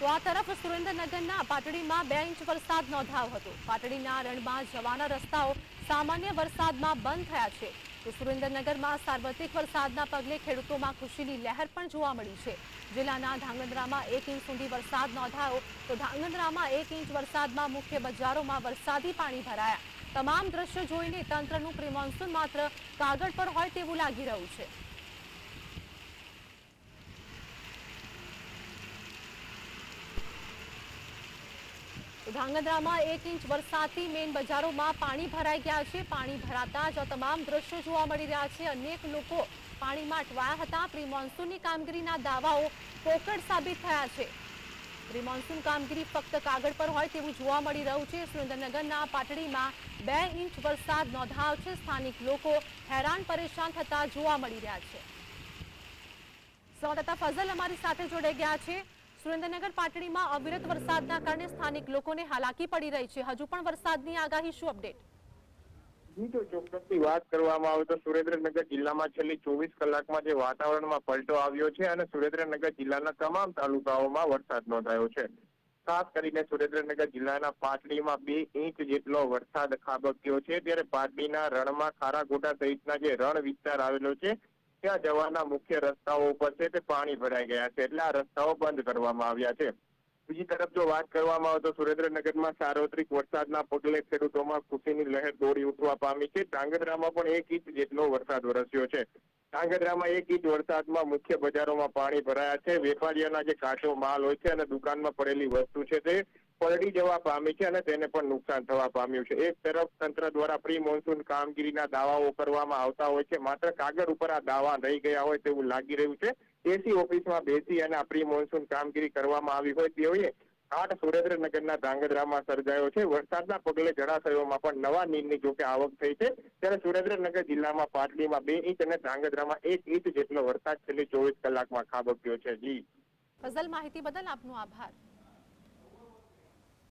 તો આ તરફ સુરેન્દ્રનગરના પાટડીમાં બે ઇંચ વરસાદ નોંધાયો હતો. પાટડીના રણમાં જવાના રસ્તાઓ સામાન્ય વરસાદમાં બંધ થયા છે. તો સુરેન્દ્રનગરમાં સાર્વત્રિક વરસાદના પગલે ખેડૂતોમાં ખુશીની લહેર પણ જોવા મળી છે. જિલ્લાના ધાંગધ્રામાં એક ઇંચ સુધી વરસાદ નોંધાયો તો ધાંગધ્રામાં એક ઇંચ વરસાદમાં મુખ્ય બજારોમાં વરસાદી પાણી ભરાયા. તમામ દ્રશ્યો જોઈને તંત્રનું પ્રિમોન્સૂન માત્ર કાગળ પર હોય તેવું લાગી રહ્યું છે. તો ધાંગધ્રામાં એક ઇંચ વરસાદથી મેઇન બજારોમાં પાણી ભરાઈ ગયા છે. પાણી ભરાતા જ તમામ દ્રશ્યો જોવા મળી રહ્યા છે. અનેક લોકો પાણીમાં અટવાયા હતા. પ્રી મોન્સૂનની કામગીરીના દાવાઓ પોકળ સાબિત થયા છે. પ્રી મોન્સૂન કામગીરી ફક્ત કાગળ પર હોય તેવું જોવા મળી રહ્યું છે. સુરેન્દ્રનગરના પાટડીમાં બે ઇંચ વરસાદ નોંધાયો છે. સ્થાનિક લોકો હેરાન પરેશાન થતા જોવા મળી રહ્યા છે. સંવાદદાતા ફઝલ અમારી સાથે જોડાઈ ગયા છે. સુરેન્દ્રનગર પાટડીમાં અવિરત વરસાદના કારણે સ્થાનિક લોકોને હાલાકી પડી રહી છે. હજુ પણ વરસાદની આગાહી શું અપડેટ? વાત કરવામાં આવે તો સુરેન્દ્રનગર જિલ્લામાં છેલ્લી ચોવીસ કલાકમાં જે વાતાવરણમાં પલટો આવ્યો છે અને સુરેન્દ્રનગર જિલ્લાના તમામ તાલુકાઓમાં વરસાદ નોંધાયો છે. ખાસ કરીને સુરેન્દ્રનગર જિલ્લાના પાટડીમાં બે ઇંચ જેટલો વરસાદ ખાબક્યો છે. ત્યારે પાટડીના રણમાં ખારાગોટા સહિતના જે રણ વિસ્તાર આવેલો છે ત્યાં જવાના મુખ્ય રસ્તાઓ ઉપર છે તે પાણી ભરાઈ ગયા છે એટલે આ રસ્તાઓ બંધ કરવામાં આવ્યા છે. બીજી તરફ જો વાત કરવામાં આવે તો સુરેન્દ્રનગરમાં સાર્વત્રિક વરસાદના પગલે ખેડૂતોમાં ખુશીની લહેર દોડી ઉઠવા પામી છે. ધાંગધ્રામાં પણ એક ઇંચ જેટલો વરસાદ વરસ્યો છે. ધાંગધ્રામાં એક ઇંચ વરસાદમાં મુખ્ય બજારોમાં પાણી ભરાયા છે. વેપારીઓના જે કાચો માલ હોય છે અને દુકાનમાં પડેલી વસ્તુ છે તે પલળી જવા પામી છે અને તેને પણ નુકસાન થવા પામ્યું છે. એક તરફ તંત્ર દ્વારા પ્રી મોન્સૂન કામગીરીના દાવાઓ કરવામાં આવતા હોય છે. માત્ર કાગળ ઉપર આ દાવા રહી ગયા હોય તેવું લાગી રહ્યું છે. એસી ઓફિસમાં બેસી અને આ પ્રી મોન્સૂન કામગીરી કરવામાં આવી હોય તેઓએ આઠ સુરેન્દ્રનગરના ધાંગધ્રામાં સર્જાયો છે. વરસાદના પગલે જળાશયોમાં પણ નવા નીરની જોકે આવક થઈ છે. ત્યારે સુરેન્દ્રનગર જિલ્લામાં પાટલીમાં બે ઇંચ અને ધાંગધ્રામાં એક ઇંચ જેટલો વરસાદ છેલ્લી ચોવીસ કલાકમાં ખાબક્યો છે. જી. ફઝલ માહિતી બદલ આપનો આભાર.